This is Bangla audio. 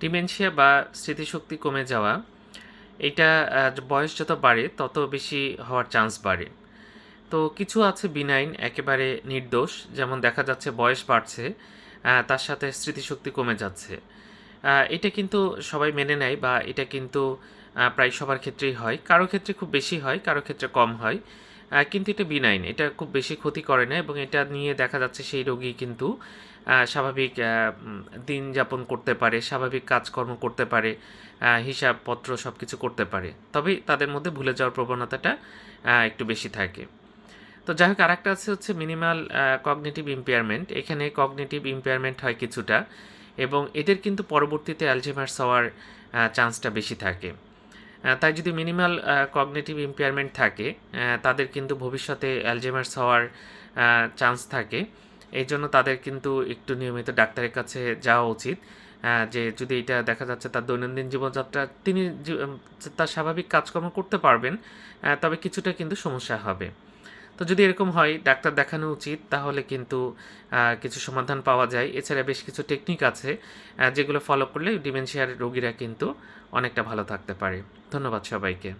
ডিমেনশিয়া বা স্মৃতিশক্তি কমে যাওয়া, এটা বয়স যত বাড়ে, তত বেশি হওয়ার চান্স বাড়ে। তো কিছু আছে বিনাইন একেবারে নির্দোষ, যেমন দেখা যাচ্ছে বয়স বাড়ছে তার সাথে স্মৃতিশক্তি কমে যাচ্ছে। এটা কিন্তু সবাই মেনে নেয় বা এটা কিন্তু প্রায় সবার ক্ষেত্রেই হয়। কারও ক্ষেত্রে খুব বেশি হয়, কারও ক্ষেত্রে কম হয়। কিন্তু এটা বিনাইন এটা খুব বেশি ক্ষতি করে না এবং এটা নিয়ে দেখা যাচ্ছে সেই রোগী কিন্তু স্বাভাবিক দিন যাপন করতে পারে, স্বাভাবিক কাজকর্ম করতে পারে হিসাবপত্র সব কিছু করতে পারে। তবে তাদের মধ্যে ভুলে যাওয়ার প্রবণতাটা একটু বেশি থাকে। তো যাই হোক, আরেকটা আছে হচ্ছে মিনিমাল কগনেটিভ ইম্পেয়ারমেন্ট এখানে কগনেটিভ ইম্পেয়ারমেন্ট হয় কিছুটা এবং এদের কিন্তু পরবর্তীতে অ্যালজেমার্স হওয়ার চান্সটা বেশি থাকে। তাই যদি মিনিমাল কগনেটিভ ইম্পেয়ারমেন্ট থাকে তাদের কিন্তু ভবিষ্যতে অ্যালজেমার্স হওয়ার চান্স থাকে। এই জন্য তাদের কিন্তু একটু নিয়মিত ডাক্তারের কাছে যাওয়া উচিত। যে যদি এটা দেখা যাচ্ছে তার দৈনন্দিন জীবনযাত্রা, তিনি তার স্বাভাবিক কাজকর্ম করতে পারবেন তবে কিছুটা কিন্তু সমস্যা হবে। তো যদি এরকম হয়, ডাক্তার দেখানো উচিত, তাহলে কিন্তু কিছু সমাধান পাওয়া যায়। এছাড়া বেশ কিছু টেকনিক আছে যেগুলো ফলো করলে ডিমেনশিয়ার রোগীরা কিন্তু অনেকটা ভালো থাকতে পারে। ধন্যবাদ সবাইকে।